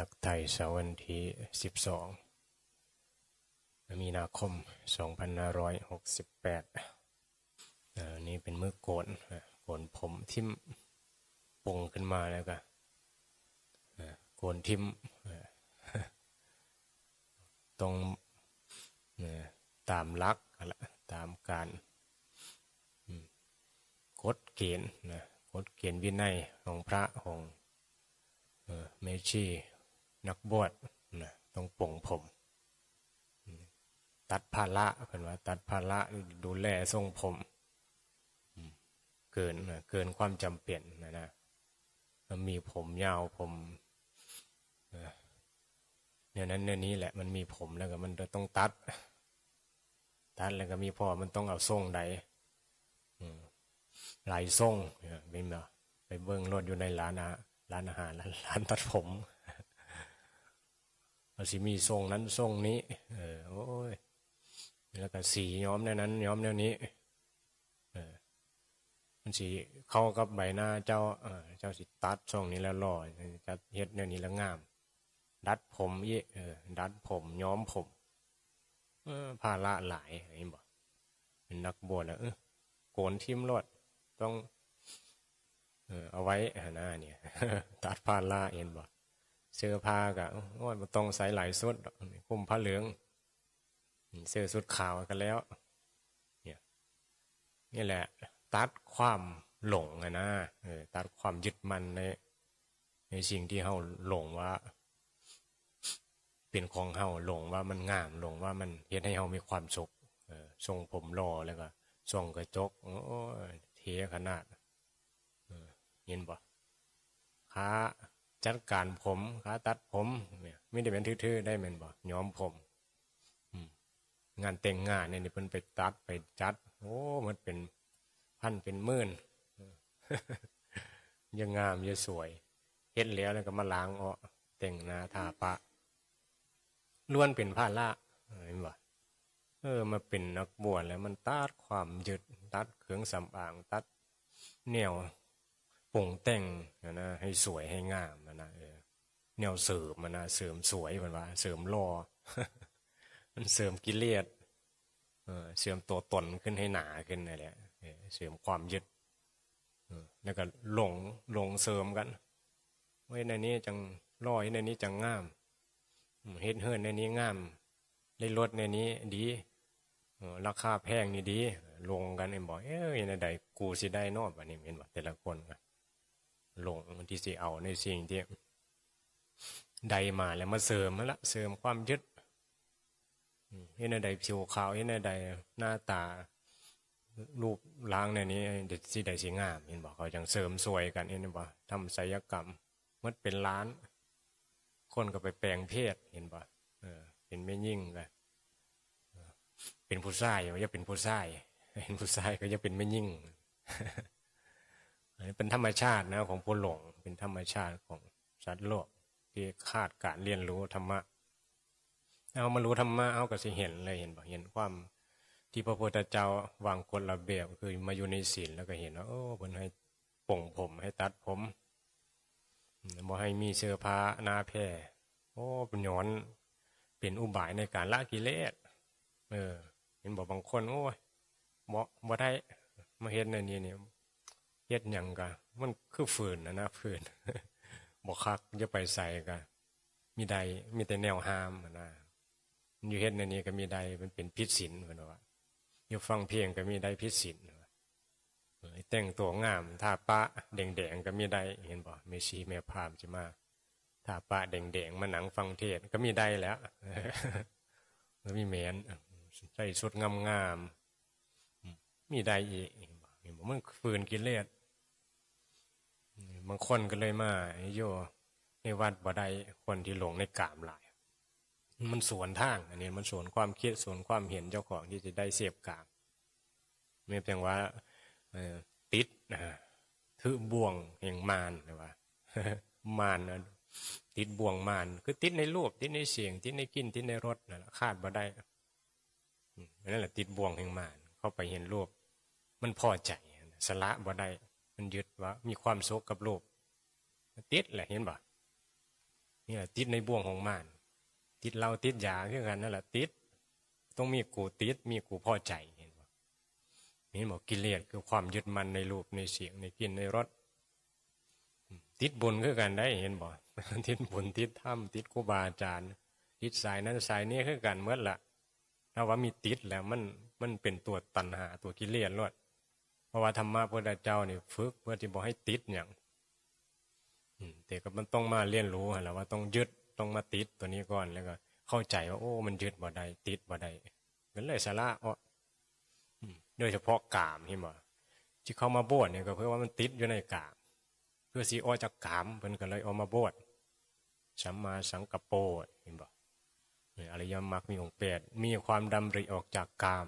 ตักไทยเสาร์วันที่สิบสองมีนาคมสองพันร้อยหกสิบแปดนี่เป็นมือโกนโกนผมทิมปงขึ้นมาแล้วก็โกนทิมตรงอะตามลักละตามการกฎเกณฑ์นะกฎเกณฑ์วินัยของพระของเมชี นักบวชนะต้องปลงผม ตัดภาระเพิ่นว่า ตัดภาระดูแลทรงผม เกินนะเกินความจำเป็นนะนะมันมีผมยาวผมเนี่ยนั้นเนี่ยนี้แหละมันมีผมแล้วก็มันต้องตัด ตัดแล้วก็มีพ่อมันต้องเอาทรงใดอืมลายทรงเป็นเนาะไปเบิ้งรถอยู่ในร้านอาร้านอาหารร้านตัดผม เราสิมีทรงนั้นทรงนี้ เออโอ้ยแล้วก็สีย้อมในนั้น ย้อมแนวนี้ เออ มันสีเข้ากับใบหน้าเจ้า เออเจ้าสิตัดทรงนี้แล้วหล่อจะเฮ็ดแนวนี้แล้วงาม ดัดผมอีกเออ ดัดผม ย้อมผมเออภาระหลายเห็นบ่เป็นนักบวชแล้วเออโกนทิมรดต้อง เออเอาไว้หน้าเนี่ย ตัดผ้าล่าเอ็นบ่ เสื้อผ้าก็โอ้ยมันต้องใส่หลายสุดคุมผ้าเหลือง เสื้อสุดขาวกันแล้ว เนี่ยนี่แหละ ตัดความหลงอะนะเออตัดความยึดมั่นในในสิ่งที่เฮาหลงว่า เป็นของเฮาหลงว่ามันงามหลงว่ามันเฮ็ดให้เฮามีความสุขทรงผมรอแล้วก็ส่องกระจกโอ้เทขนาดเห็นบ่ขา จัดการผมขาตัดผมเนี่ยไม่ได้เป็นทื่อๆได้เหมือนบ่ย้อมผมงานแต่งงานเนี่ยเพิ่นไปตัดไปจัด โอ้มันเป็นพันเป็นหมื่นยังงามยังสวยเฮ็ดแล้วแล้วก็มาล้างออกแต่งหน้าทาปะล้วนเป็นผ้าละเห็นบ่เออมาเป็นนักบวชแล้วมันตัดความยึดตัดเครื่องสำอาง ตัดแนว ปรุงแต่งนะนะให้สวยให้งามนะนะเออแนวเสริมมันะเสริมสวยมันว่า เสริมรอมันเสริมกิเลสเออเสริมตัวตนขึ้นให้หนาขึ้นอะไรเออเสริมความยึดเออแล้วก็หลงหลงเสริมกันไว้ในนี้จังรอยในนี้จังงามเฮ็ดเฮิรนในนี้งามได้รถในนี้ดีราคาแพงนี่ดี ลงกันเอ็มบอกเอ้ยในใดกูสิได้นอบอันนี้เห็นบอกแต่ละคนกัน หลงที่สิเอาในสิ่งที่ใดมาแล้วมาเสริมมาละเสริมความยึดเห็นในใดผิวขาวเห็นในใดหน้าตารูปล้างในนี้เด็ดสิใดสิงามเห็นบอกเขาจังเสริมสวยกันเห็นบอกทำศิลกรรมมันเป็นล้าน คนก็ไปแปลงเพศเห็นบอกเออ เป็นไม่ยิ่งกันเป็นผู้ชายอย่าเป็นผู้ชายเป็นผู้ชายก็จะเป็นไม่ยิ่ง เป็นธรรมชาตินะของผู้หลง เป็นธรรมชาติของสัตว์โลกที่คาดการเรียนรู้ธรรมะ เอามารู้ธรรมะเอาก็สิเห็นเลยเห็นบ่เห็นความที่พระพุทธเจ้าวางกฎระเบียบคือมาอยู่ในศีลแล้วก็เห็นว่าโอ้เพิ่นให้ป่งผมให้ตัดผมบ่ให้มีเสื้อผ้าหน้าแพร่โอ้เป็นย้อนเป็นอุบายในการละกิเลสเออ เห็นบอกบางคนโอ้ยบ่บ่ได้มาเห็นในนี้เนี่ย เฮ็ดหยังกะมันคือฝืนนะนะฝืนบอกคักจะไปใส่กะมีใดมีแต่แนวห้ามนะอยู่เฮ็ดในนี้ก็มีใดมันเป็นพิษศีลเหมือนว่าอยู่ฟังเพลงก็มีใดพิษศีลแต่งตัวงามถ้าปะแดงๆก็มีใดเห็นบ่เมชีแม่พามจะมาถ้าปะแดงๆมาหนังฟังเทศก็มีใดแล้วแล้วมีแมนใส่ชุดงามๆมีใดอีกมันฝืนกินเลส บางคนก็เลยมาโยในวัดบ่ได้คนที่หลงในกามหลาย มันสวนทาง อันนี้มันสวนความคิดสวนความเห็นเจ้าของที่จะได้เสียบกามไม่เพียงว่าติดนะถือบ่วงแห่งมารนะว่ามารนะติดบ่วงมารคือติดในรูปติดในเสียง ติดในกินติดในรสนะคาดบ่ได้นั่นแหละติดบ่วงแห่งมารเข้าไปเห็นรูป มันพอใจสละบ่ได้ มันยึดว่ามีความสุขกับโลกติดแหละเห็นบ่นี่แหละติดในบ่วงของมารติดเราติดยาคือกันนั่นแหละติด ต้องมีกูติดมีกูพอใจเห็นบ่นี่บอกกิเลสคือความยึดมันในรูปในเสียงในกลิ่นในรสติดบุญคือกันได้เห็นบ่ติดบุญติดธรรมติดครูบาอาจารย์ติดสายนั้นสายนี้คือกันเมื่อละถ้าว่ามีติดแล้วมันมันเป็นตัวตัณหาตัวกิเลสลวด เพราะว่าธรรมะพระเจ้านี่ฝึกเพื่อที่บอกให้ติดอย่างแต่ก็มันต้องมาเรียนรู้หั่นแหละว่าต้องยึดต้องมาติดตัวนี้ก่อนแล้วก็ เข้าใจว่าโอ้มันยึดบ่ได้ติดบ่ได้ก็เลยสาระอะอืมโดยเฉพาะกามเห็นบ่ที่เข้ามาบวชเนี่ยก็เพื่อว่ามันติดอยู่ในกาม เพื่อสีออจากกามเพิ่นก็เลยเอามาบวชสัมมาสังกปโปเห็นบ่เนี่ยอริยมรรคมีองค์แปดมีความดำริออกจากกาม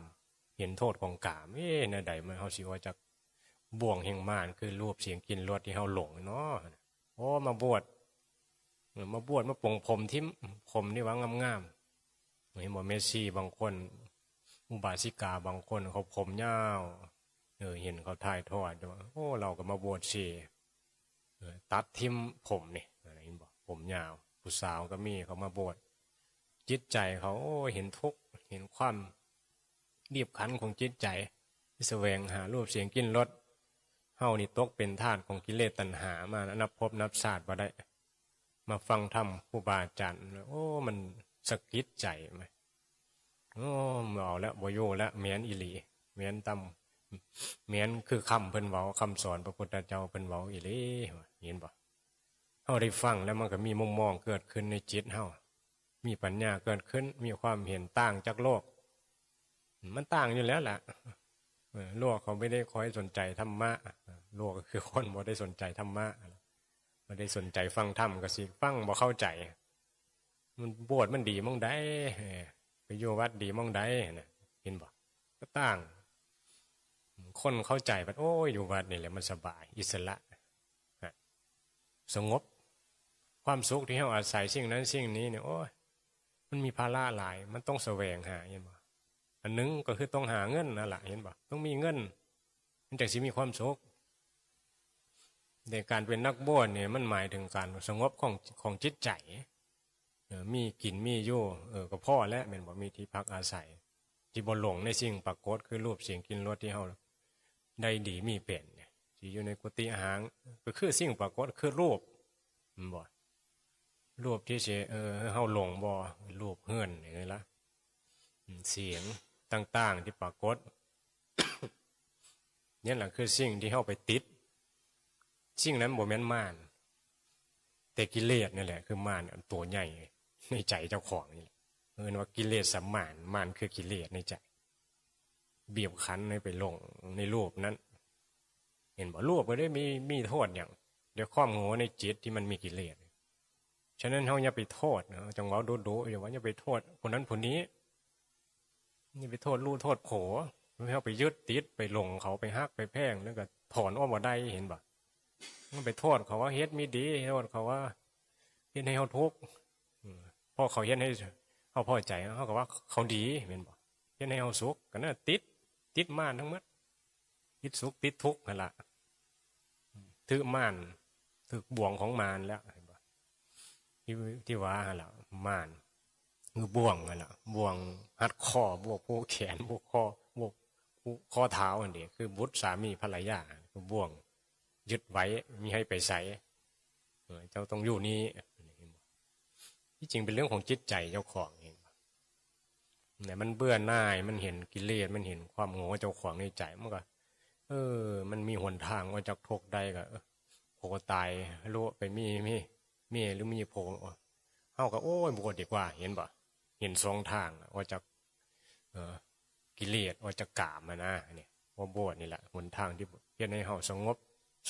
เห็นโทษของกามเอ๊ะในใดมันเฮาสิออกจากบ่วงแห่งมารคือรูปเสียงกลินรสที่เฮาหลงเนาะโอ้มาบวชเออมาบวชมาปลงผมที่ผมนี่ว่างามๆเห็นบ่เมสซี่บางคน อุบาสิกาบางคนเขาผมยาวเออเห็นเขาถ่ายทอดว่าโอ้เราก็มาบวชสิเออตัดทิมผมนี่อะไรเห็นบ่ผมยาว ผู้สาวก็มีเขามาบวชจิตใจเขาโอ้เห็นทุกข์เห็นความ รีบขันของจิตใจที่แสวงหารูปเสียงกลินรสเฮานี่ตกเป็นทาสของกิเลสตัณหามานับพบนับศาสตร์บ่ได้ มาฟังธรรมครูบาอาจารย์โอ้มันสะกิดใจไหมโอ้เอาแล้วบโยแล้วเมียนอิลีเมียนตำเมียนคือคำเพิ่นเว้าคำสอนพระพุทธเจ้าเพิ่นเว้าอิลีเห็นบ่เฮาได้ฟังแล้วมันก็มีมุมมองเกิดขึ้นในจิตเฮามีปัญญาเกิดขึ้นมีความเห็นต่างจากโลก มันต่างอยู่แล้วแหละเออโลกเขาไม่ได้คอยสนใจธรรมะโลกก็คือคนบ่ได้สนใจธรรมะบ่ได้สนใจฟังธรรมก็สิฟังบ่เข้าใจ มันบวชมันดีมั่งได้ไปอยู่วัดดีมั่งได้นะเห็นบ่ก็ต่าง คนเข้าใจว่าโอ้ยอยู่วัดนี่แหละมันสบาย อิสระฮะสงบ ความสุขที่เราอาศัยสิ่งนั้นสิ่งนี้เนี่ยโอ้ยมันมีภาระหลาย มันต้องแสวงหาเห็นบ่ อันหนึงก็คือต้องหาเงินนั่นแหละเห็นบ่ต้องมีเงินมันจึงสิมีความสุขในการเป็นนักบวชเนี่ยมันหมายถึงการสงบของของจิตใจเออมีกินมีอยู่เออก็พ่อและเป็นบ่มีที่พักอาศัย ที่บ่หลงในสิ่งปรากฏคือรูปเสียงกินรสที่เฮาได้ดีมีเป็นเนี่ยที่อยู่ในกุฏิอาหารก็คือสิ่งปรากฏคือรูปบ่รูปที่สิเออเฮาหลงบ่รูปเฮือนอย่างนี้ละเสียง ต่างๆ ที่ปรากฏนี่แหละคือสิ่งที่เฮาไปติด สิ่งนั้นบ่แม่นม่ารแต่กิเลสนี่แหละ คือม่านตัวใหญ่ในใจเจ้าของนี่แหละเออว่ากิเลสสัมมานม่ารคือกิเลสในใจ เบียบคั้นให้ไปลงในรูปนั้น เห็นบ่รูปก็ได้มีมีโทษอย่าง เดี๋ยวความโง่ในจิตที่มันมีกิเลสฉะนั้นเฮาอย่าไปโทษนะจังหวะโดๆอย่าว่าอย่าไปโทษคนนั้นคนนี้ นี่ไปโทษลู่โทษโผไม่เอาไปยึดติดไปหลงเขาไปฮักไปแพงแล้วก็ถอนอ้อมว่าได้เห็นบ่มันไปโทษเขาว่าเฮ็ดมีดีโทษเขาว่าเฮ็ดให้เขาทุกข์พ่อเขาเฮ็ดให้เขาพอใจเขาก็ว่าเขาดีเห็นบ่เฮ็ดให้เขาสุขก็น่าติด ติดม่านทั้งหมดติดสุขติดทุกข์นั่นละถือม่านถือบ่วงของมารแล้วเห็นบ่ที่ที่ว่าหั่นละม่าน คือบ่วงนั่นละบ่วงหัดคอบ่วกผู้แขนบ่วกคอบ่วกผู้ข้อเท้าอันนี้คือบุตรสามีภรรยาคือบ่วง ยึดไว้มีให้ไปใส่เจ้าต้องอยู่นี้ที่จริงเป็นเรื่องของจิตใจเจ้าของเองเนี่ยมันเบื่อหน่ายมันเห็นกิเลสมันเห็นความโง่เจ้าของในใจมันก็เออ มันมีหนทางว่าจากทุกได้ก็โผตายรู้ไปมีมีมีหรือมีโผเฮาก็โอ้ยบวชดีกว่า เห็นบ่ เห็นสองทางว่าจากกิเลสว่าจากกามนะเนี่ยว่าบวชนี่แหละหนทางที่เพื่อให้เฮาสงบ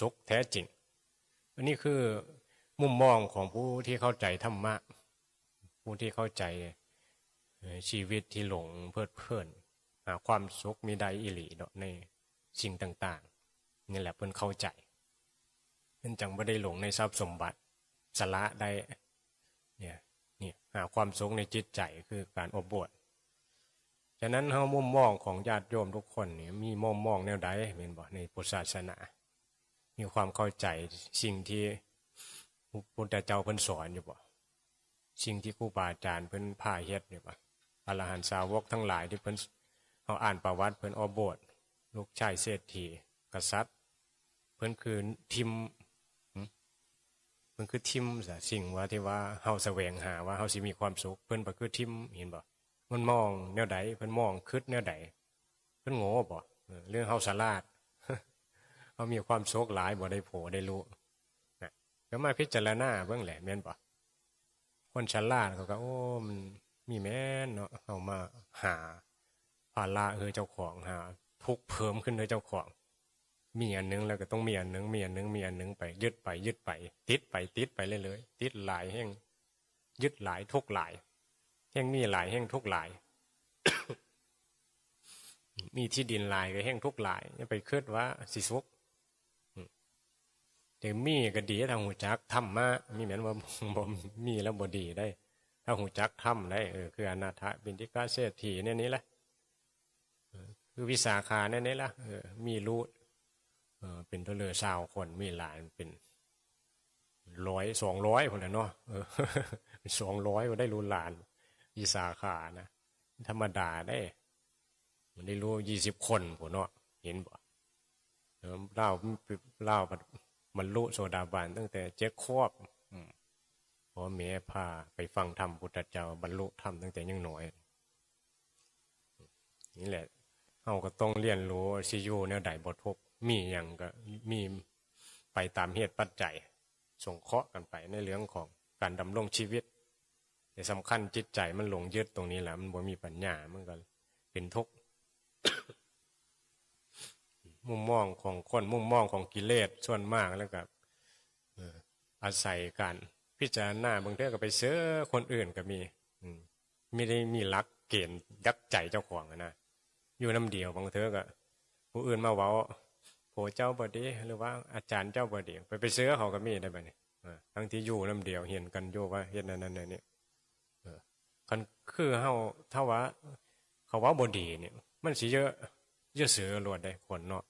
สุขแท้จริง อันนี้คือมุมมองของผู้ที่เข้าใจธรรมะ ผู้ที่เข้าใจชีวิตที่หลงเพลิดเพลินหาความสุขมีใดอิหลีเนาะในสิ่งต่างๆนี่แหละเพิ่นเข้าใจเพิ่นจังไม่ได้หลงในทรัพย์สมบัติสละได้เนี่ย หาความสุขในจิตใจคือการอบบวชฉะนั้นเฮามุมมองของญาติโยมทุกคนเนี่ยมีมุมมองแนวใดเป็นบ่ในพุทธศาสนา มีความเข้าใจสิ่งที่พุทธเจ้าเพิ่นสอนอยู่บ่สิ่งที่ครูบาอาจารย์เพิ่นพาเฮ็ดเนี่ยปะอรหันตสาวกทั้งหลายที่เพิ่นเขาอ่านประวัติเพิ่นออกบวชลูกชายเศรษฐีกษัตริย์ เพิ่นคือทิม พิ่นคือทิมซะสิ่งว่าที่ว่าเฮาแสวงหาว่าเฮาสิมีความสุขเพิ่นก็คือทิมเห็นบ่มันมองแนวใดเพิ่นมองคิดแนวใดเพิ่นโง่บ่เรื่องเฮาสลาดเฮามีความสุขหลายบ่ได้โผได้รู้นะก็มาพิจารณาเบิ่งแหละแม่นบ่คนฉลาดเขาก็โอ้มันมีแม่นเนาะเอามาหาภาระเออเจ้าของหาทุกเพิ่มขึ้นเลยเจ้าของ มีอันนึงแล้วก็ต้องมีอันนึงมีอันนึงมีอันนึงไป ยึดไป ยึดไป ติดไปติดไปเรื่อยๆติดหลายแห่งยึดหลายทุกหลาย แห่งมีหลายแห่งทุกหลาย มีที่ดินหลายก็แห่งทุกหลายอย่าไปคิดว่าสิสุขแต่มีก็ดีถ้าหูจักทำมามีเหมือนว่าบ่มีแล้วบ่ดีได้ถ้าหูจักทำได้เออคืออนาถบินทิกาเศรษฐีเนี่ยนี่แหละคือวิสาขาเนี่ยนี่แหละเออมีรู้ เออเป็นตัวเลือสาวคนมีหลานเป็นร้อยสองร้อยคนละเนาะเออสองร้อยก็ได้รู้หลานวิสาขานะธรรมดาได้ มันได้รู้ยี่สิบคนผัวเนาะเห็นบ่เออเล่าเล่ามันลุโสดาบันตั้งแต่เจ๊ครอบอืมพอแม่พาไปฟังธรรมพุทธเจ้าบรรลุธรรมตั้งแต่ยังน้อย นี่แหละเราก็ต้องเรียนรู้สิอยูแนวใดบททุกข์ มีอย่างก็มีไปตามเหตุปัจจัยส่งเคราะห์กันไปในเรื่องของการดำรงชีวิต แต่สำคัญจิตใจมันหลงยึดตรงนี้แหละมันบ่มีปัญญามันก็เป็นทุกข์มุมมองของคนมุมมองของกิเลสส่วนมากแล้วก็เอ่ออาศัยการพิจารณาบางเทื่อก็ไปเสื้อคนอื่นก็มีอืมไม่ได้มีหลักเกณฑ์ยักใจเจ้าของนะอยู่น้ำเดียวบางเทื่อก็ผู้อื่นมาเว้า เจ้าบดีหรือว่าอาจารย์เจ้าบดีไปไปเสือเขาก็มีได้แบบนี้อ่าทั้งที่อยู่น้ำเดียวเห็นกันโยว่าเห็นนั่นนั่นนี่คันคือเฮาถ้าว่า เขาว่าบดีเนี่ย มันสิเยอะเยอะเสือรวดได้คนเนาะ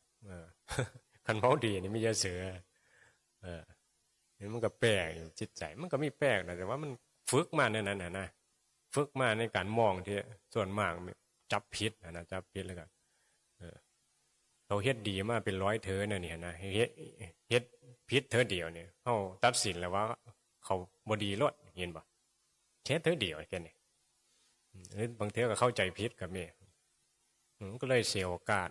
คันเมาดีนี่ไม่เยอะเสือเออนี่มันก็แปลกอยู่จิตใจ มันก็มีแปลกนะแต่ว่ามันฝึกมาในนั้นนะนะฝึกมาในการมองที่ส่วนมากจับผิดนะนะจับผิดแล้วก็เออ เราเฮ็ดดีมาเป็นร้อยเธอเนี่ยนี่นะเฮ็ดเฮ็ดผิดเธอเดียวเนี่ยเขาตัดสินแล้วว่า เขาบดีรดเห็นปะแค่เธอเดียวแค่นี้หรือบางเทอก็เข้าใจผิดกับเมีอืมก็เลยเสียโอกาส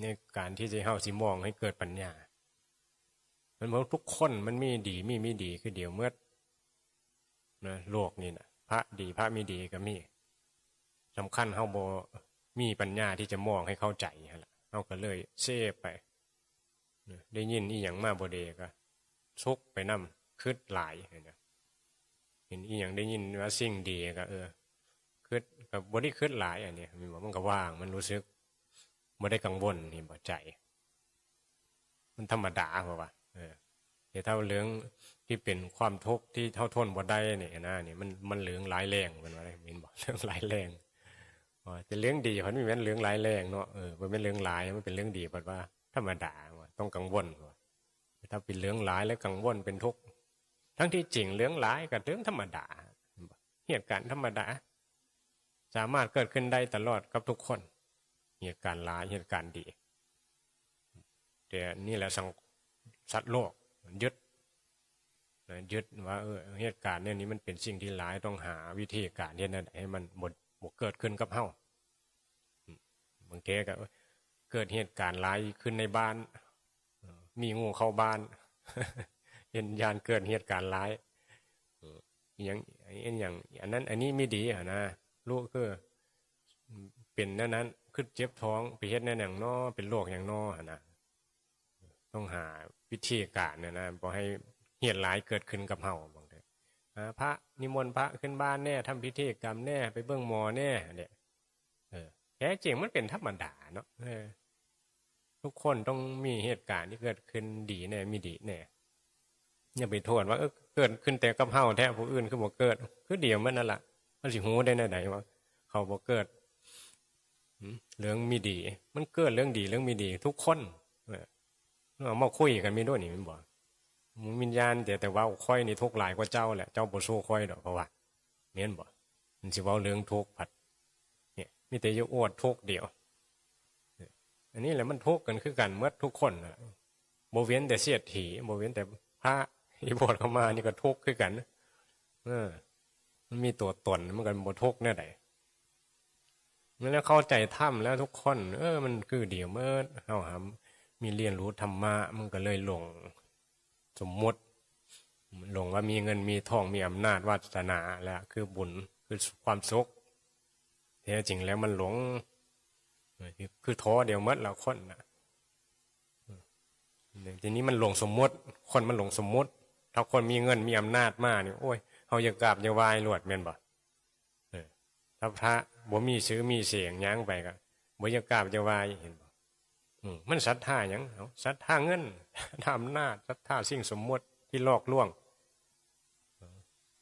ในการที่จะเข้าสิมองให้เกิดปัญญา มันบอกทุกคนมันมีดีมีไม่ดีคือเดียวเมื่อนะโลกนี่นะพระดีพระไม่ดีก็มีสำคัญเฮาโบมีปัญญาที่จะมองให้เข้าใจหั่นล่ะ เฮาก็เลยเซฟไปได้ยินอีหยังมาบ่เดก็ซุกไปนํคืดหลายเห็นะเห็นอีหยังได้ยินว่าสิ่งดีก็เออคืดก็บ่ได้คืดหลายอันเนี้ยมันบอกมันก็ว่างมันรู้สึกไม่ได้กังวลนี่บ่ใจ มันธรรมดาเพราะว่าเออแต่ถ้าเรื่องที่เป็นความทุกข์ที่เท่าทนบ่ได้เนี่ยนะนี่มันมันเหลืองหลายแรงเป็นว่าอะไรมินบอกเรื่องหลายแรง ว่าแต่เรื่องดีเขาไม่เป็นเรื่องหลายแรงเนาะเออมันเป็นเรื่องหลายมันเป็นเรื่องดีเพราะว่าธรรมดาว่าต้องกังวลว่าถ้าเป็นเรื่องหลายแล้วกังวลเป็นทุกข์ทั้งที่จริงเรื่องหลายกับเรื่องธรรมดาเหตุการณ์ธรรมดา สามารถเกิดขึ้นได้ตลอดกับทุกคน เหตุการณ์ร้ายเหตุการณ์ดีแต่นี่แหละสังสัตว์โลกมันยึดยึดว่าเออเหตุการณ์เนี่ยนี้มันเป็นสิ่งที่ร้ายต้องหาวิธีการเนี่ยนั่นให้มันหมด มเกิดขึ้นกับเฮาบางทีก็เกิดเหตุการณ์ร้ายขึ้นในบ้าน มีงูเข้าบ้าน เห็นยานเกิดเหตุการณ์ร้ายอย่างอย่างอันนั้น อันนี้ไม่ดีอะนะลูกคือเป็นนั่นนั้นขึ้นเจ็บท้องไปเฮ็ดแน่อย่างนอเป็นโรคอย่างนอนนะต้องหาวิธีการเนี่ยนะบ่ให้เหตุร้ายเกิดขึ้นกับเฮาบางทีอ่า พระนิมนต์พระขึ้นบ้านแน่ทำพิธีกรรมแน่ไปเบิ่งหมอแน่เนี่ยเออแท้จริงมันเป็นธรรมดาเนาะทุกคนต้องมีเหตุการณ์ที่เกิดขึ้นดีแน่มีดีแน่อย่าไปโทษว่าเออเกิดขึ้นแต่กับเฮาแท้ผู้อื่นคือบ่เกิด คือเดียวมันนั่นแหละมันสิฮู้ได้แนวใดว่าเขาบ่เกิดเรื่องมีดี มันเกิดเรื่องดีเรื่องมีดี ทุกคนเอามาคุยกันไม่ด้วยนี่มันบอก วิญญาณแต่แต่ว่าค่อยนี่ทุกหลายกว่าเจ้าแหละเจ้าบ่สู้ค่อยดอกเพราะว่าเมียนบ่มันสิว้าเรื่องทุกผัด เนี่ยมีแต่อยู่อวดทุกเดียว อันนี้แหละมันทุกกันคือกันเมื่อทุกคนนะบ่เว้นแต่เสียดถีบ่เว้นแต่พระที่บวชเข้ามานี่ก็ทุกข์คือกันเออ มันมีตัวตนมันก็บ่ทุกข์แน่ใดแล้วเข้าใจถ้ำแล้วทุกคน เออ มันคือเดียวเมื่อเฮาหามีเรียนรู้ธรรมะมันก็เลยหลง สมมติ หลงว่ามีเงินมีทองมีอำนาจวาสนาแล้วคือบุญคือความสุขแท้จริงแล้วมันหลง คือท้อเดียวมัดแล้วคนนะทีนี้มันหลงสมมติ คนมันหลงสมมติ ถ้าคนมีเงินมีอำนาจมากนี่โอ้ยเขาอยากกราบอยากวายหลวดเมียนบ่ถ้าพระบ่มีซื้อมีเสียงยั้งไปก็บ่อยากกราบอยากวายเห็นบ่ มันศรัทธาอย่างศรัทธาเงินทำหน้าศรัทธาสิ่งสมมติที่ลอกล่วง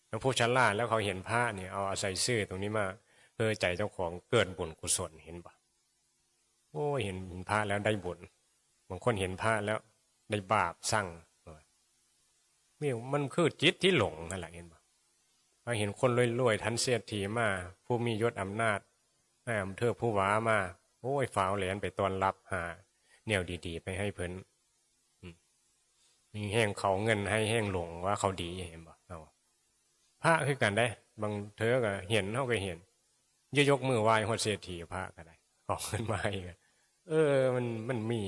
แล้วผู้ชลาแล้วเขาเห็นพระเนี่ยเอาอาศัยซื่อตรงนี้มาเพื่อใจเจ้าของเกิดบุญกุศลเห็นปะโอ้เห็นพระแล้วได้บุญบางคนเห็นพระแล้วได้บาปสั่งนี่มันคือจิตที่หลงอะไรเห็นปะพอเห็นคนรวยๆทันเสียทีมา ผู้มียศอำนาจแม่อำเภอผู้ว้ามาโอ้ยฝ่าวเหรียญไปตอนรับหา แนวดีๆ ไปให้เพิ่นมีแห้งเขาเงินให้แห้งหลงว่าเขาดีเห็นบ่เอาพระคือกันได้ บางเธอก็เห็นเขาก็เห็นยยกมือไหว้หัวเศรษฐีพระก็ได้ขอเงินมาอีกเออ มันมันมี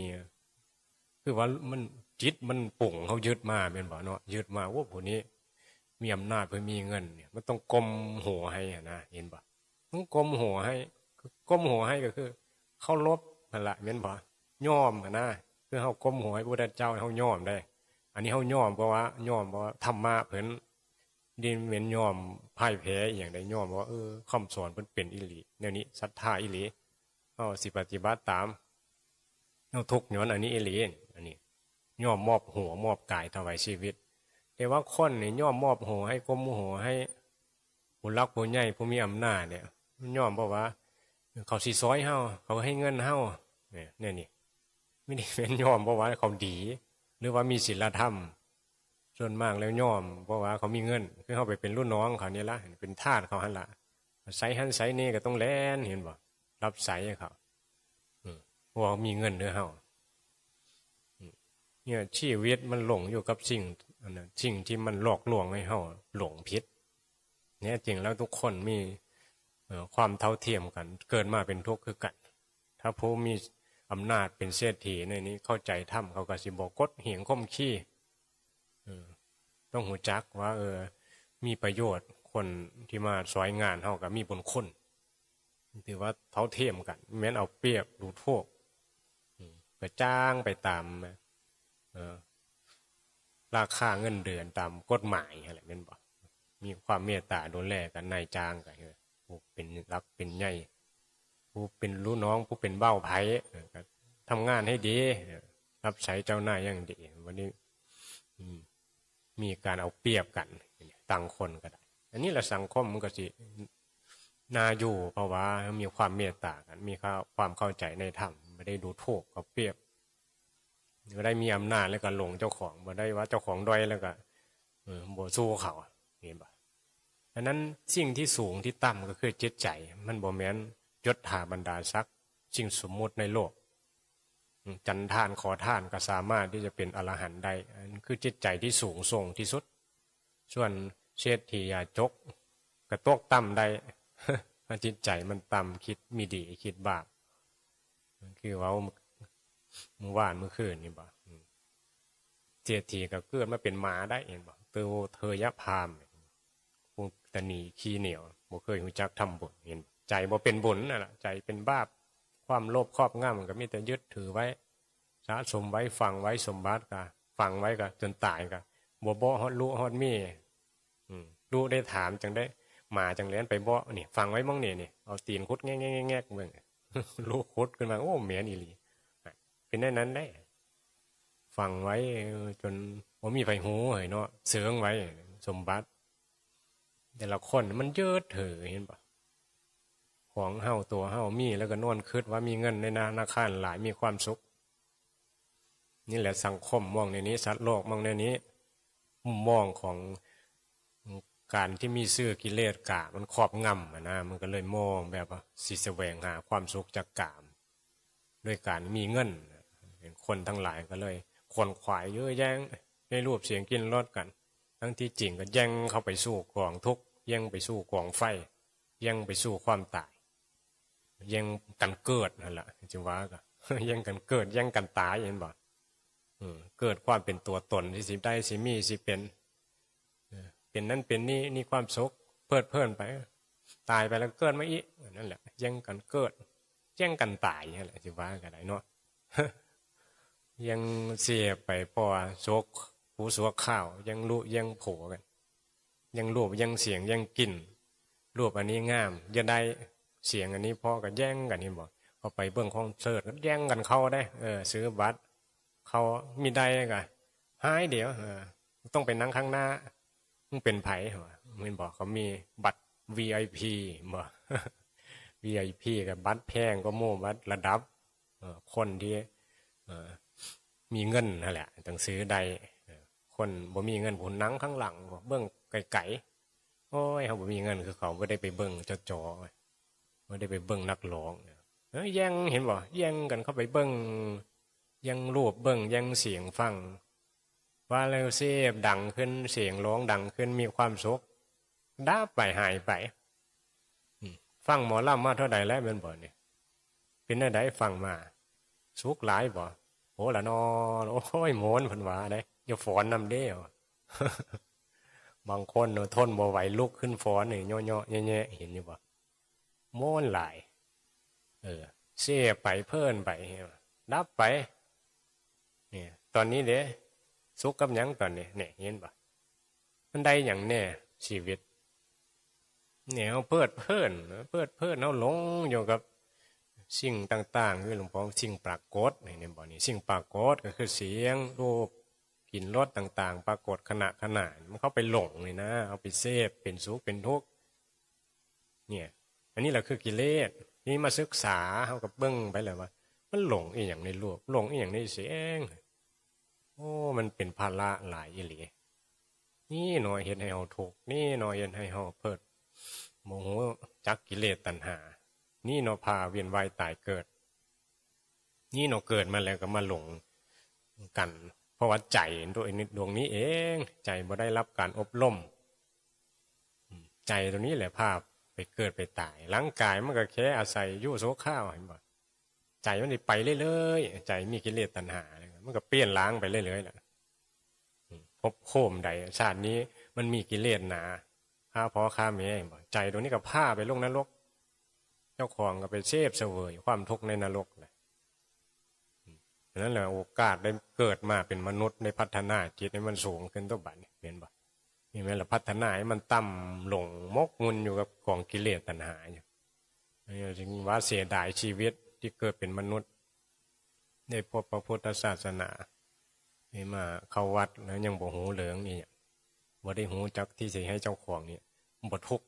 คือว่ามันจิตมันปุ่งเขายึดมาเป็นบ่เนาะยึดมาว่าผู้นี้ มีอำนาจเพื่อมีเงินเนี่ยมันต้องกลมหัวให้นะเห็นบ่ต้องกลมหัวให้กลมหัวให้ก็คือ เขาลบนั่นแหละเห็นบ่ ย่อมนะคือเขาก้มหัวให้พระเจ้าเขาย่อมได้ อันนี้เขาย่อมเพราะว่าย่อมเพราะว่าธรรมะเพิ่นดินเหม็นย่อมพ่ายแพ้อย่างใดย่อมว่าเออคำสอนเพิ่นเป็นอิหลีแนวนี้ศรัทธาอิหลีเอาสิปฏิบัติตามเอาทุกย้อนอันนี้อิหลีอันนี้ย่อมมอบหัวมอบกายถวายชีวิต แต่ว่าคนเนี่ยย่อมมอบหัวให้ก้มหัวให้ผู้รักผู้ใหญ่ผู้มีอำนาจเนี่ยย่อมเพราะว่า เขาสีซอยเฮาเขาให้เงินเฮาเนี่ยนี่ ไม่ได้เป็นยอมเพราะว่าเขาดี หรือว่ามีศีลธรรม ส่วนมากแล้วยอม เพราะว่าเขามีเงินคือเขาไปเป็นรุ่นน้องเขาเนี่ยละเป็นทาสเขาหันละใส่หันใส่นี่ก็ต้องแล่นเห็นบ่รับใส่เขาเพราะว่ามีเงินเนื้อเฮาเนี่ยชีวิตมันหลงอยู่กับสิ่งอันนั้นสิ่งที่มันหลอกลวงให้เฮาหลงพิษเนี่ยจริงแล้วทุกคนมีความเท่าเทียมกัน เกิดมาเป็นทุกข์คือกัน ถ้าผู้มี อำนาจเป็นเศรษฐีในนี้เข้าใจถ้ำเขาก็สิบอกกดเหียงคมขี้ต้องหูจักว่า เออ มีประโยชน์คนที่มาสอยงานเขากับมีบนคนถือว่าเท่าเทียมกัน แม้นเอาเปรียบดูโทษไปจ้างไปตามราคาเงินเดือนตามกฎหมายอะไรนั่นบอกมีความเมตตาดูแลกันนายจ้างกันเป็นรักเป็นใหญ่ ผู้เป็นรู้น้องผู้เป็นเบ้าไผ่ทำงานให้ดีรับใช้เจ้านายอย่างดี วันนี้มีการเอาเปรียบกันต่างคนก็ได้ อันนี้แหละสังคมมันก็สินาอยู่เพราะว่ามีความเมตตากัน มีความเข้าใจในธรรมไม่ได้ดูถูกเอาเปรียบไม่ได้มีอำนาจแล้วก็หลงเจ้าของไม่ได้ว่าเจ้าของด้อยแล้วก็โบสู้เขาเห็นปะดังนั้นสิ่งที่สูงที่ต่ำก็คือจิตใจ มันบ่แม้น ยศถาบรรดาศักดิ์สิ่งสมมุติในโลก จันทานขอท่านก็สามารถที่จะเป็นอรหันต์ได้คือจิตใจที่สูงส่งที่สุด ส่วนเชษฐียาจกกระตกต่ำได้จิตใจมันต่ำคิดมีดีคิดบาปคือว่ามื่อวานเมื่อคืนนี่บ่เจตีก็เกิดมาเป็นหมาได้เห็นบ่เตอเธอยะพามพวกตนีขี้เหนียวบ่เคยหูจักทำบุญเห็น ใจบ่เป็นบุญน่ะล่ะใจเป็นบาปความโลภครอบงำก็มีแต่ยึดถือไว้สะสมไว้ฝังไว้สมบัติก็ฝังไว้ก็จนตายก็บ่บ่ฮอดรู้ฮอดมีรู้ได้ถามจังได้หมาจังเลี้ยนไปบ่นี่ฟังไว้มั่งเนี่ยนี่เอาตีนคุดแง่แง่แง่เมืองรู้คุดขึ้นมาโอ้เมียนอีหลีเป็นได้นั้นได้ฟังไว้จนผมมีไฟหูเนาะเสืองไว้ สมบัติ แต่ละคนมันเยอะเถอเห็นปะ ของเฮาตัวเฮามีแล้วก็นวนคืดว่ามีเงินในธนาคารหลายมีความสุข นี่แหละสังคมมองในนี้ สัตว์โลกมองในนี้ มุมมองของการที่มีเสื้อกิเลสกามันครอบงำนะมันก็เลยมองแบบว่าสิแสวงหาความสุขจากกามด้วยการมีเงินคนทั้งหลายก็เลยควนขวายเยอะแยะในรูปเสียงกินรสกัน ทั้งที่จริงก็แย่งเข้าไปสู่กองทุกข์แย่งไปสู่กองไฟ แย่งไปสู่ความตาย แย่งกันเกิดนั่นแหละจึงว่าก็แย่งกันเกิดแย่งกันตายเห็นบ่อืมเกิดความเป็นตัวตนที่สิได้สิมีสิเป็นเออเป็นนั่นเป็นนี่นี่ความสุขเพิดเพลินไป ตายไปแล้วเกิดมาอีกนั่นแหละแย่งกันเกิดแย่งกันตายนั่นแหละจึงว่ากันได้เนาะยังเสียไปพราะว่าโชกหูสัวข้าว ยังรู้ยังโผกัน ยังรูปยังเสียงยังกลิ่นรูปอันนี้งามจะได้ เสียงอันนี้พ่อก็แย่งกันนี่บอกเขาไปเบื้องคอนเสิร์ตก็แย่งกันเข้าได้ เออ ซื้อบัตร เขามีได้กันหายเดี๋ยวเออ ต้องไปนั่งข้างหน้ามึงเป็นไผ่เหรอมันบอกเขามีบัตร VIP บ่ VIP กับบัตรแพงก็โม่บัตรระดับเอคนที่เอมีเงินนั่นแหละต้องซื้อได้คนบ่มีเงินผลนังข้างหลังเบื้องไก่ๆโอ้ยเขาบ่มีเงินคือเขาไม่ได้ไปเบิ่งจอจอๆ ไม่ได้ไปเบิ่งนักร้องเอ้ยแย่งเห็นบ่แย่งกันเข้าไปเบิ่งแยังรูปเบิ่งแยังเสียงฟัง ว่าแล้วเสียบดังขึ้นเสียงร้องดังขึ้นมีความสุขดับไปหายไปฟังหมอล่ำมาเท่าใดแล้วเป็นบ่เนี่ยเป็นอะไรฟังมา สุขหลายบ่โหละนอนโอ้ยโมนเพันว่าได้อย่าฝอนนำเด้วบางคนเนอะทนบ่ไหวลุกขึ้นฟ้อนนี่ย่อๆแย่ๆเห็นอยู่บ่ โม่นหลาย เออ เสียไปเพิ่นไปดับไป เนี่ย ตอนนี้เด้สุขกับยังตอนนี้เนี่ยเห็นบ่มันได้อย่างแน่ชีวิต เนี่ยเอาเพิดเพิ่นเพิดเพิ่นเอาหลงอยู่กับสิ่งต่างๆคือหลวงพ่อสิ่งปรากฏในเนี่ยบอกนี่สิ่งปรากฏก็คือเสียงรูปกลิ่นรสต่าง ๆ ปรากฏขณะขณะมันเข้าไปหลงเลยนะ เอาไปเสพเป็นสุขเป็นทุกข์เนี่ย อันนี้แหละคือกิเลสนี่มาศึกษาเขากับเบิ้งไปเลยว่า มันหลงอีอย่างในรูปหลงอีอย่างในเสียงโอ้มันเป็นภาระหลายอีหลีนี่หน่อยเห็นให้เฮาทุกนี่หน่อยเห็นให้เฮาเพิดโมโหจักกิเลสตัณหา นี่เนาะพาเวียนว่ายตายเกิด นี่เนาะเกิดมาแล้วก็มาหลงกัน เพราะว่าใจตัวเองดวงนี้เอง ใจบ่ได้รับการอบรมใจตัวนี้แหละภาพ ไปเกิดไปตายร่างกายมันก็แค่อาศัยยุ่โซข้าวเห็นบ่ใจมันได้ไปเรื่อยๆใจมีกิเลสตัณหาเลยมันก็เปลี่ยนล้างไปเรื่อยๆแหละพบโคมใดชาตินี้มันมีกิเลสหนาข้าพ่อข้าแม่เห็นบ่ใจตัวนี้ก็ผ้าไปลงนรก เจ้าของก็ไปเสพเสวยความทุกข์ในนรกเลยนั่นแหละโอกาสได้เกิดมาเป็นมนุษย์ในพัฒนาจิตให้มันสูงขึ้นตัวบัดเห็นปะ นี่แม้ละพัฒนาให้มันต่ำลงมกมุนอยู่กับกองกิเลสตัณหาอยู่นี่จึงว่าเสียดายชีวิตที่เกิดเป็นมนุษย์ในพบพระพุทธศาสนานี่มาเข้าวัดแล้วยังบ่หูเหลืองนี่บ่ได้หูจักที่สิให้เจ้าของนี่บ่ทุก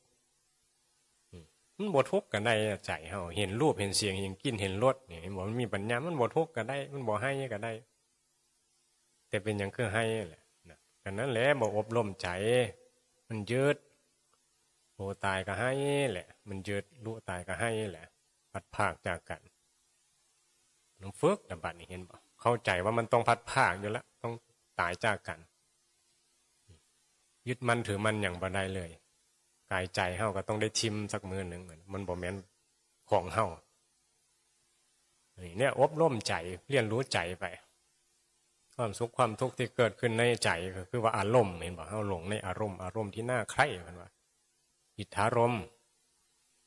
มันบวทุกกันได้ใจเฮาเห็นรูปเห็นเสียงเห็นกินเห็นรสเนี่ยบอกมันมีปัญญามันบวทุกกันได้ มันบ่ให้ก็ได้ แต่เป็นอย่างคือให้แหละ กันนั้นแหละบ่อบรมใจ มันยืดโอตายก็ให้แหละ มันยืดรู้ตายก็ให้แหละ พัดภาคจากกันน้องฝึกแต่บัดนี้เห็นบ่เข้าใจว่ามันต้องพัดภาคอยู่แล้วต้องตายจากกัน ยึดมันถือมันอย่างบ่ได้เลย กายใจเฮาก็ต้องได้ชิมสักมือหนึ่งมันบ่แม่นของเฮาเนี่ยอบรมใจเรียนรู้ใจไป ความสุขความทุกข์ที่เกิดขึ้นในใจก็คือว่าอารมณ์เห็นบ่เฮาหลงในอารมณ์อารมณ์ที่น่าใคร่มันว่าอิทธารม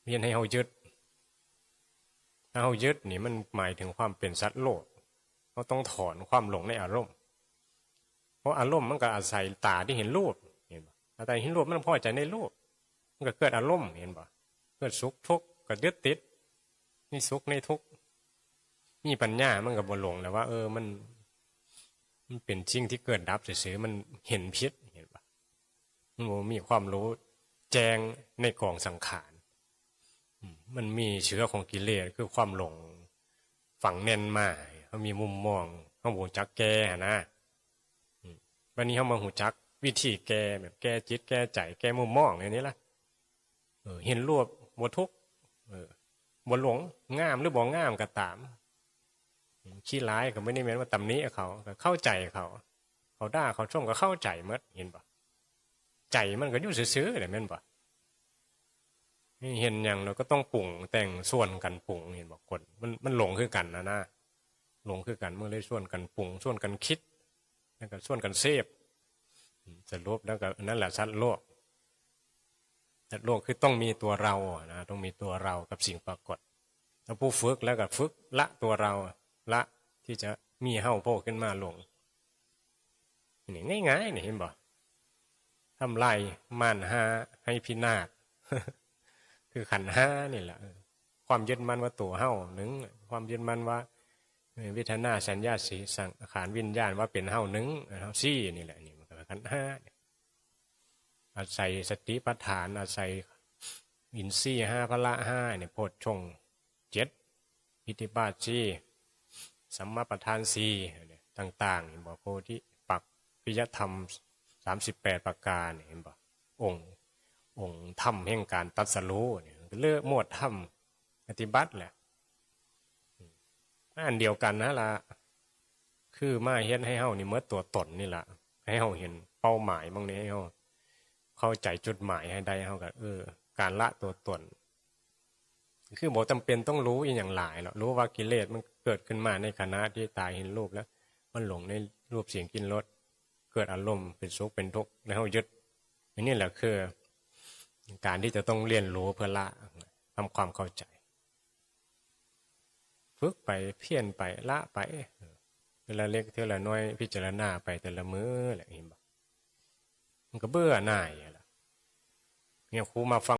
เรียนให้เฮายึดถ้าเฮายึดนี่มันหมายถึงความเป็นสัตว์โลกเราต้องถอนความหลงในอารมณ์ เพราะอารมณ์มันก็อาศัยตาที่เห็นรูปเห็นบ่ตาเห็นรูปมันพอใจในรูปมันก็เกิดอารมณ์เห็นบ่เกิดสุขทุกข์ก็ยึดติดนี่สุขในทุกข์มีปัญญามันก็บ่หลงแล้วว่า เออมัน มันเป็นสิ่งที่เกิดดับเฉยๆมันเห็นพิษเห็นปะมันมีความรู้แจ้งในกองสังขารมันมีเชื้อของกิเลสคือความหลงฝังแน่นมาเขามีมุมมองเขาหูจักแก่นะวันนี้เขามาหูจักวิธีแก้แบบแก้จิตแก้ใจแก้มุมมองอย่างนี้ล่ะเห็นรวบบ่ทุกข์เออบ่หลงงามหรือบ่งามก็ตาม ขี้ร้ายก็ไม่ได้แม้นว่าตำนี้เขาก็เข้าใจเขา เขาด่าเขาชมก็เข้าใจหมดเห็นบ่ใจมันก็ยู่ซื่อๆแหละแม่นบ่เห็นอย่างเราก็ต้องปรุงแต่งส่วนกันปรุงเห็นบ่คนมันมันหลงคือกันนะนะหลงคือกันเมื่อเลยส่วนกันปรุงส่วนกันคิดแล้วก็ส่วนกันเสพสรุปแล้วก็นั่นแหละสัตว์โลกสัตว์โลกคือต้องมีตัวเรานะต้องมีตัวเรากับสิ่งปรากฏถ้าผู้ฝึกแล้วก็ฝึกละตัวเรา ละที่จะมีเฮ้าโผล่ขึ้นมาหลงนี่ง่ายๆนี่เห็นบ่ทำลายมานหาให้พินาศคือขันห้านี่แหละความยึดมั่นว่าตัวเฮ้าหนึ่งความยึดมั่นว่าเวิทนาสัญญาสีสังขารวิญญาณว่าเป็นเฮ้าหนึ่งเฮ้าซี่นี่แหละนี่มันก็ขันห้าอาศัยสติปัฏฐาน อาศัยอินทรีย์ห้าพละห้าเนี่ยโพชฌงเจ็ดอิทธิบาท สัมมาประธานสี่เนี่ยต่างๆเห็นบอกโพธิปักปิยธรรมสามสิบแปดประการเนี่ยเห็นบอกองค์องค์ธรรมแห่งการตัดสรู้เนี่ยเลือกหมวดธรรมปฏิบัติแหละอันเดียวกันนะละคือมาเฮ็ดให้เฮานี่เมื่อตัวตนนี่แหละให้เฮาเห็นเป้าหมายบางนี้ให้เฮาเข้าใจจุดหมายให้ได้เฮาก็เออ การละตัวตน คือบอกจำเป็นต้องรู้อีกอย่างหลายหรอกรู้ว่ากิเลสมันเกิดขึ้นมาในขณะที่ตายเห็นรูปแล้ว มันหลงในรูปเสียงกินรสเกิดอารมณ์เป็นสุขเป็นทุกข์แล้วยึดอันนี้แหละคือ การที่จะต้องเรียนรู้เพื่อละทำความเข้าใจฝึกไปเพี้ยนไปละไปเทละเล็กเทละน้อยพิจารณาไปแต่ละมือแหละเห็นบ่มันก็เบื่อหน่ายอะล่ะเนี่ยครูมาฟัง